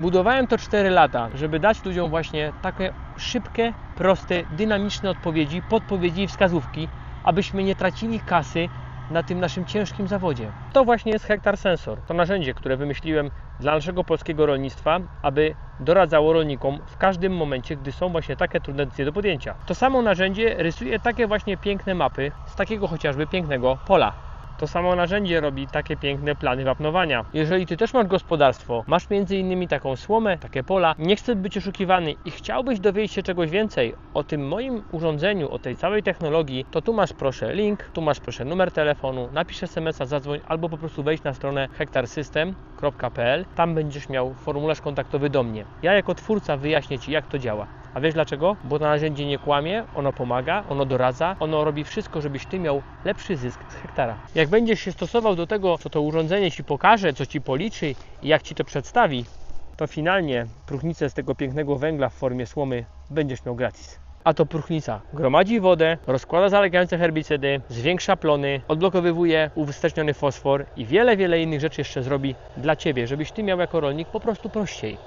Budowałem to 4 lata, żeby dać ludziom właśnie takie szybkie, proste, dynamiczne odpowiedzi, podpowiedzi i wskazówki, abyśmy nie tracili kasy na tym naszym ciężkim zawodzie. To właśnie jest Hektar Sensor. To narzędzie, które wymyśliłem dla naszego polskiego rolnictwa, aby doradzało rolnikom w każdym momencie, gdy są właśnie takie trudne decyzje do podjęcia. To samo narzędzie rysuje takie właśnie piękne mapy z takiego chociażby pięknego pola. To samo narzędzie robi takie piękne plany wapnowania. Jeżeli Ty też masz gospodarstwo, masz między innymi taką słomę, takie pola, nie chcesz być oszukiwany i chciałbyś dowiedzieć się czegoś więcej o tym moim urządzeniu, o tej całej technologii, to tu masz proszę link, tu masz proszę numer telefonu, napisz SMS-a, zadzwoń albo po prostu wejdź na stronę hektarsystem.pl. Tam będziesz miał formularz kontaktowy do mnie. Ja jako twórca wyjaśnię Ci jak to działa. A wiesz dlaczego? Bo to narzędzie nie kłamie, ono pomaga, ono doradza, ono robi wszystko, żebyś ty miał lepszy zysk z hektara. Jak będziesz się stosował do tego, co to urządzenie ci pokaże, co ci policzy i jak ci to przedstawi, to finalnie próchnicę z tego pięknego węgla w formie słomy będziesz miał gratis. A to próchnica gromadzi wodę, rozkłada zalegające herbicydy, zwiększa plony, odblokowywuje uwsteczniony fosfor i wiele, wiele innych rzeczy jeszcze zrobi dla Ciebie, żebyś Ty miał jako rolnik po prostu prościej.